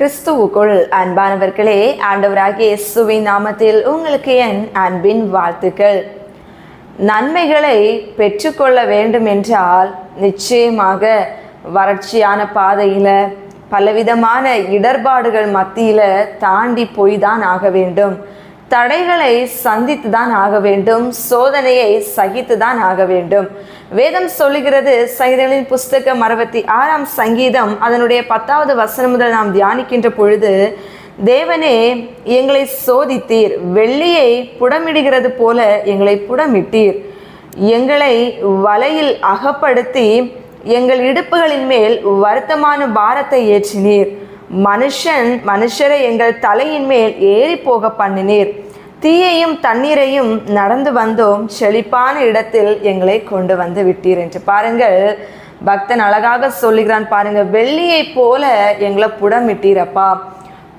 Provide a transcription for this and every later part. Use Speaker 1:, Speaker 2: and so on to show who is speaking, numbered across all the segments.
Speaker 1: கிறிஸ்துவுக்குள் அன்பானவர்களே ஆண்டவராகிய இயேசுவின் நாமத்தில் உங்களுக்கு என் அன்பின் வாழ்த்துக்கள். நன்மைகளை பெற்றுக்கொள்ள வேண்டும் என்றால் நிச்சயமாக வறட்சியான பாதையில் பலவிதமான இடர்பாடுகள் மத்தியில் தாண்டி போய் தான் ஆக வேண்டும். தடைகளை சந்தித்து தான் ஆக வேண்டும் சோதனையை சகித்து தான் ஆக வேண்டும். வேதம் சொல்லுகிறது சைதலின் புஸ்தகம் அறுபத்தி ஆறாம் சங்கீதம் அதனுடைய பத்தாவது வசனம் முதல் நாம் தியானிக்கின்ற பொழுது தேவனே எங்களை சோதித்தீர் வெள்ளியை புடமிடுகிறது போல எங்களை புடமிட்டீர். எங்களை வலையில் அகப்படுத்தி எங்கள் இடுப்புகளின் மேல் வருத்தமான பாரத்தை ஏற்றினீர். மனுஷன் மனுஷரை எங்கள் தலையின் மேல் ஏறி போக பண்ணினீர். தீயையும் தண்ணீரையும் நடந்து வந்தோம். செழிப்பான இடத்தில் எங்களை கொண்டு வந்து விட்டீர் என்று. பாருங்கள் பக்தன் அழகாக சொல்லுகிறான் பாருங்க வெள்ளியை போல எங்களை புடமிட்டீரப்பா.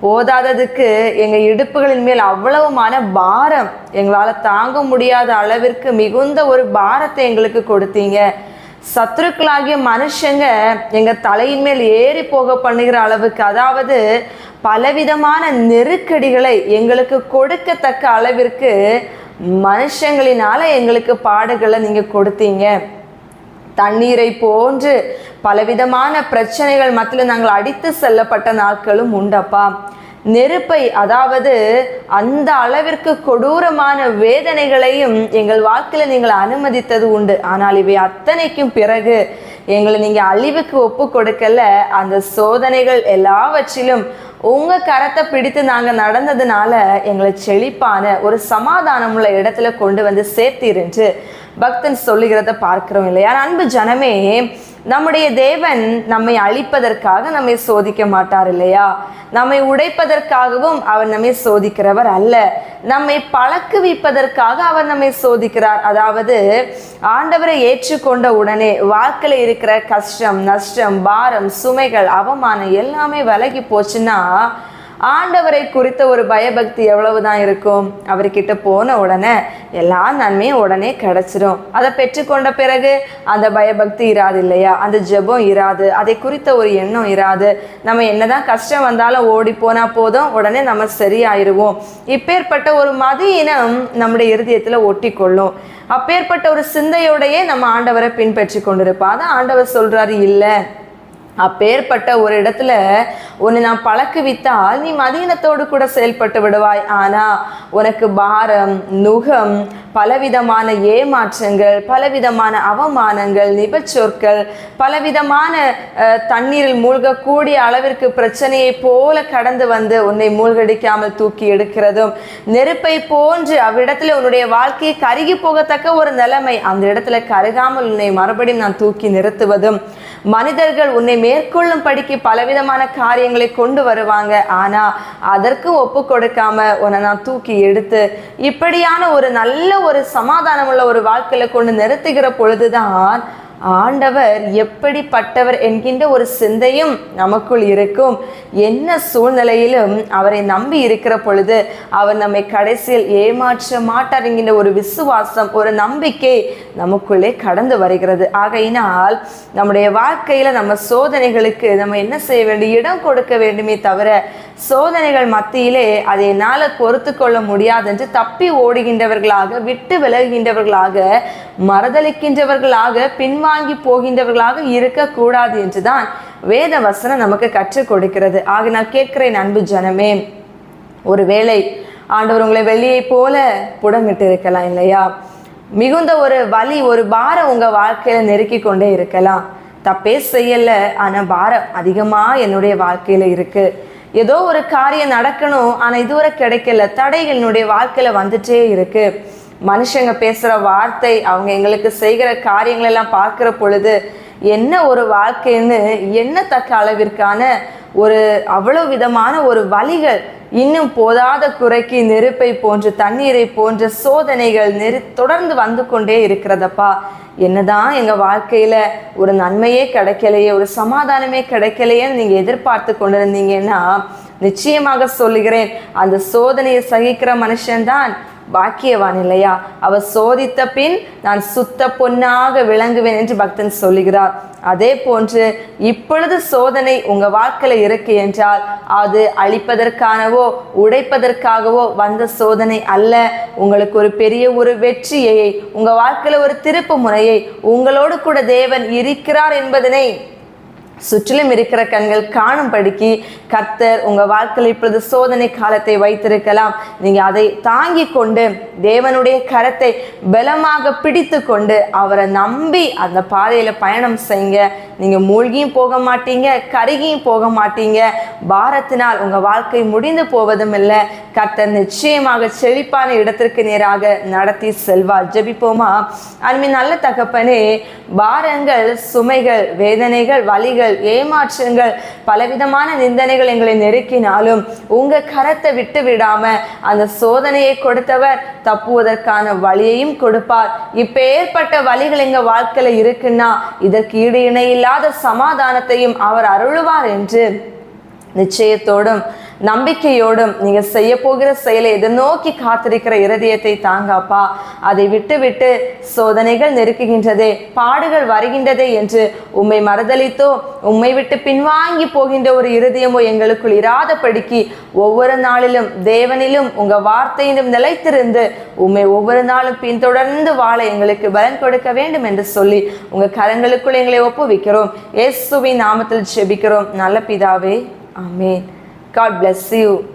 Speaker 1: போதாததுக்கு எங்கள் இடுப்புகளின் மேல் அவ்வளவுமான பாரம். எங்களால் தாங்க முடியாத அளவிற்கு மிகுந்த ஒரு பாரத்தை எங்களுக்கு கொடுத்தீங்க. சத்துருக்களாகிய மனுஷங்க எங்கள் தலையின் மேல் ஏறி போக பண்ணுகிற அளவுக்கு. அதாவது பலவிதமான நெருக்கடிகளை எங்களுக்கு கொடுக்கத்தக்க அளவிற்கு மனுஷங்களினால எங்களுக்கு பாடுகளை நீங்கள் கொடுத்தீங்க. தண்ணீரை போன்று பலவிதமான பிரச்சனைகள் மத்தியில் நாங்கள் அடித்து செல்லப்பட்ட நாட்களும் உண்டப்பா. நெருப்பை அதாவது அந்த அளவிற்கு கொடூரமான வேதனைகளையும் எங்கள் வாழ்க்கையில் நீங்கள் அனுமதித்தது உண்டு. ஆனால் இவை அத்தனைக்கும் பிறகு எங்களை நீங்கள் அழிவுக்கு ஒப்பு கொடுக்கல. அந்த சோதனைகள் எல்லாவற்றிலும் உங்கள் கரத்தை பிடித்து நாங்கள் நடந்ததுனால எங்களை செழிப்பான ஒரு சமாதானமுள்ள இடத்துல கொண்டு வந்து சேர்த்தீர் பக்தன் சொல்லுகிறத பார்க்கிறோம் இல்லையா? அன்பு ஜனமே நம்முடைய தேவன் நம்மை அழிப்பதற்காக நம்மை சோதிக்க மாட்டார் இல்லையா? நம்மை உடைப்பதற்காகவும் அவர் நம்மை சோதிக்கிறவர் அல்ல. நம்மை பழக்குவிப்பதற்காக அவர் நம்மை சோதிக்கிறார். அதாவது ஆண்டவரை ஏற்றுக்கொண்ட உடனே வாழ்க்கையில் இருக்கிற கஷ்டம் நஷ்டம் பாரம் சுமைகள் அவமானம் எல்லாமே விலகி போச்சுன்னா ஆண்டவரை குறித்த ஒரு பயபக்தி எவ்வளவுதான் இருக்கும்? அவர்கிட்ட போன உடனே எல்லா நன்மையும் உடனே கிடைச்சிரும். அதை பெற்றுக்கொண்ட பிறகு அந்த பயபக்தி இராது இல்லையா? அந்த ஜெபம் இராது. அதை குறித்த ஒரு எண்ணம் இராது. நம்ம என்னதான் கஷ்டம் வந்தாலும் ஓடி போனா போதும் உடனே நம்ம சரியாயிருவோம். இப்பேற்பட்ட ஒரு மது இனம் நம்முடைய இருதயத்தில் ஒட்டி கொள்ளும் அப்பேற்பட்ட ஒரு சிந்தையோடையே நம்ம ஆண்டவரை பின்பற்றி கொண்டிருப்போம் அதான் ஆண்டவர் சொல்றாரு இல்லை. அப்பேற்பட்ட ஒரு இடத்துல உன்னை நான் பழக்குவித்தால் நீ மதீனத்தோடு கூட செயல்பட்டு விடுவாய். ஆனா உனக்கு பாரம் நுகம் பலவிதமான ஏமாற்றங்கள் பலவிதமான அவமானங்கள் நிபச்சொற்கள் பலவிதமான தண்ணீரில் மூழ்கக்கூடிய அளவிற்கு பிரச்சனையை போல கடந்து வந்து உன்னை மூழ்கடிக்காமல் தூக்கி எடுக்கிறதும் நெருப்பை போன்று அவ்விடத்துல உன்னுடைய வாழ்க்கையை கருகி போகத்தக்க ஒரு நிலைமை அந்த இடத்துல கருகாமல் உன்னை மறுபடியும் நான் தூக்கி நிறுத்துவதும் மனிதர்கள் உன்னை மேற்கொள்ளும் படிக்கு பலவிதமான காரியங்களை கொண்டு வருவாங்க. ஆனா அதற்கும் ஒப்பு கொடுக்காம உன்னை நான் தூக்கி எடுத்து இப்படியான ஒரு நல்ல ஒரு சமாதானமுள்ள ஒரு வாழ்க்கையில கொண்டு நிறுத்துகிற பொழுதுதான் ஆண்டவர் எப்படிப்பட்டவர் என்கின்ற ஒரு சிந்தையும் நமக்குள் இருக்கும். என்ன சூழ்நிலையிலும் அவரை நம்பி இருக்கிற பொழுது அவர் நம்மை கடைசியில் ஏமாற்ற மாட்டார் என்கின்ற ஒரு விசுவாசம் ஒரு நம்பிக்கை நமக்குள்ளே கடந்து வருகிறது. ஆகையினால் நம்முடைய வாழ்க்கையில நம்ம சோதனைகளுக்கு நம்ம என்ன செய்ய வேண்டும்? இடம் கொடுக்க வேண்டுமே தவிர சோதனைகள் மத்தியிலே அதை என்னால் பொறுத்து கொள்ள முடியாது என்று தப்பி ஓடுகின்றவர்களாக விட்டு விலகுகின்றவர்களாக மறுதளிக்கின்றவர்களாக பின்வாங்கி போகின்றவர்களாக இருக்கக்கூடாது என்றுதான் வேத வசனம் நமக்கு கற்றுக் கொடுக்கிறது. ஆக நான் கேட்கிறேன் அன்பு ஜனமே ஒருவேளை ஆண்டவர் உங்களை வெளியை போல புடமிட்டு இருக்கலாம் இல்லையா? மிகுந்த ஒரு வலி ஒரு பாரம் உங்க வாழ்க்கையில நெருக்கி கொண்டே இருக்கலாம். தப்பே செய்யல ஆனா பாரம் அதிகமா என்னுடைய வாழ்க்கையில இருக்கு. ஏதோ ஒரு காரியம் நடக்கணும் ஆனா இதுவரை கிடைக்கல. தடை என்னுடைய வாழ்க்கையில வந்துட்டே இருக்கு. மனுஷங்க பேசுகிற வார்த்தை அவங்க எங்களுக்கு செய்கிற காரியங்கள் எல்லாம் பொழுது என்ன ஒரு வாழ்க்கைன்னு எண்ணத்தக்க அளவிற்கான ஒரு அவ்வளோ விதமான ஒரு வழிகள் இன்னும் போதாத குறைக்கு நெருப்பை போன்ற தண்ணீரை போன்ற சோதனைகள் நெரு தொடர்ந்து வந்து கொண்டே இருக்கிறதப்பா? என்னதான் எங்கள் வாழ்க்கையில் ஒரு நன்மையே கிடைக்கலையே ஒரு சமாதானமே கிடைக்கலையேன்னு நீங்கள் எதிர்பார்த்து கொண்டிருந்தீங்கன்னா நிச்சயமாக சொல்லுகிறேன் அந்த சோதனையை சகிக்கிற மனுஷன்தான் பாக்கியவான் இல்லையா? அவர் சோதித்த பின் நான் சுத்த பொன்னாக விளங்குவேன் என்று பக்தன் சொல்லுகிறார். அதே போன்று இப்பொழுது சோதனை உங்க வாழ்க்கையில இருக்கு என்றால் அது அழிப்பதற்கானவோ உடைப்பதற்காகவோ வந்த சோதனை அல்ல. உங்களுக்கு ஒரு பெரிய ஒரு வெற்றியை உங்க வாழ்க்கையில ஒரு திருப்பு முறையை உங்களோடு கூட தேவன் இருக்கிறார் என்பதனை சுற்றிலும் இருக்கிற கண்கள் காணும்படிக்கு கர்த்தர் உங்க வாழ்க்கையில் இப்பொழுது சோதனை காலத்தை வைத்திருக்கலாம். நீங்க அதை தாங்கி கொண்டு தேவனுடைய கரத்தை பலமாக பிடித்து கொண்டு அவரை நம்பி அந்த பாதையில பயணம் செய்யுங்க. நீங்கள் மூழ்கியும் போக மாட்டீங்க கருகியும் போக மாட்டீங்க. பாரத்தினால் உங்கள் வாழ்க்கை முடிந்து போவதும் இல்லை. கர்த்தர் நிச்சயமாக செழிப்பான இடத்திற்கு நேராக நடத்தி செல்வார். ஜபிப்போமா? அன்பின் நல்ல தகப்பனே பாரங்கள் சுமைகள் வேதனைகள் வலிகள் ஏமாற்றங்கள் பலவிதமான நிந்தனைகள் எங்களை நெருக்கினாலும் உங்கள் கரத்தை விட்டு விடாம அந்த சோதனையை கொடுத்தவர் தப்புவதற்கான வழியையும் கொடுப்பார். இப்போ ஏற்பட்ட வழிகள் எங்கள் வாழ்க்கையில் இருக்குன்னா இதற்கு ஈடு இணையில்லாத சமாதானத்தையும் அவர் அருளுவார் என்று நிச்சயத்தோடும் நம்பிக்கையோடும் நீங்க செய்ய போகிற செயலை எதிர்நோக்கி காத்திருக்கிற இருதயத்தை தாங்கப்பா. அதை விட்டு விட்டு சோதனைகள் நெருக்குகின்றதே பாடுகள் வருகின்றதே என்று உம்மை மறுதளித்தோ உம்மை விட்டு பின்வாங்கி போகின்ற ஒரு இருதயமோ எங்களுக்குள் இராதபடிக்கு ஒவ்வொரு நாளிலும் தேவனிலும் உங்க வார்த்தையிலும் நிலைத்திருந்து உம்மை ஒவ்வொரு நாளும் பின்தொடர்ந்து வாழ எங்களுக்கு பலன் கொடுக்க வேண்டும் என்று சொல்லி உங்க கரங்களுக்குள் எங்களை ஒப்புவிக்கிறோம். இயேசுவின் நாமத்தில் செபிக்கிறோம் நல்ல பிதாவே ஆமேன். God bless you.